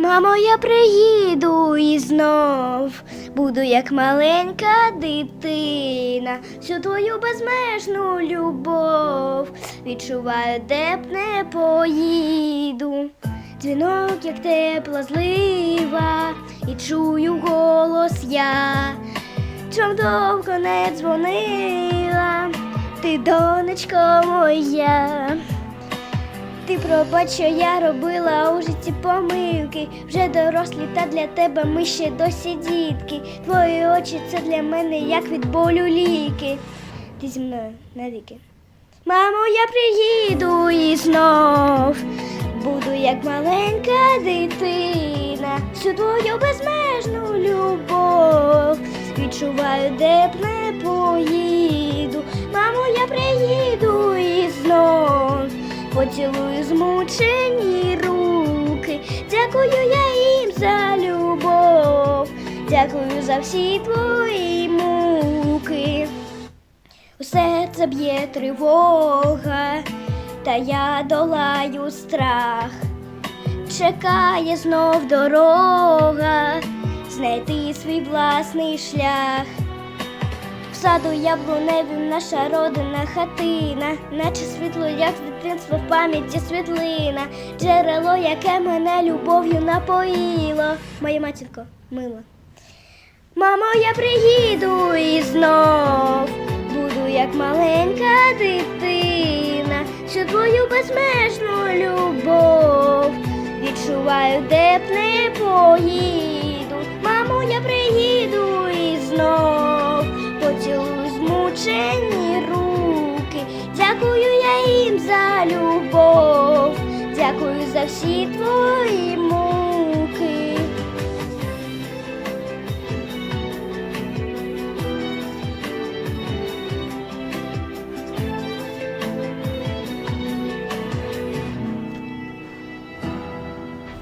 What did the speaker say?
Мамо, я приїду і знов буду як маленька дитина, всю твою безмежну любов відчуваю, де б не поїду. Дзвінок, як тепла злива, і чую голос я, чом довго не дзвонила, ти донечко моя. Ти пробач, що я робила у житті помилки, вже дорослі, та для тебе ми ще досі дітки. Твої очі це для мене як від болю ліки. Ти зі мною навіки. Мамо, я приїду і знов буду як маленька дитина, всю твою безмежну любов. Відчуваю, де б поцілую змучені руки. Дякую я їм за любов, дякую за всі твої муки. У серце б'є тривога, та я долаю страх. Чекає знов дорога, знайти свій власний шлях. Саду яблуневім наша родина хатина, наче світло, як з дитинства в пам'яті світлина, джерело, яке мене любов'ю напоїло. Моя матінко мила. Мамо, я приїду і знов буду як маленька дитина, всю твою безмежну любов. Відчуваю, де б не поїду. Мамо, я приїду за всі твої.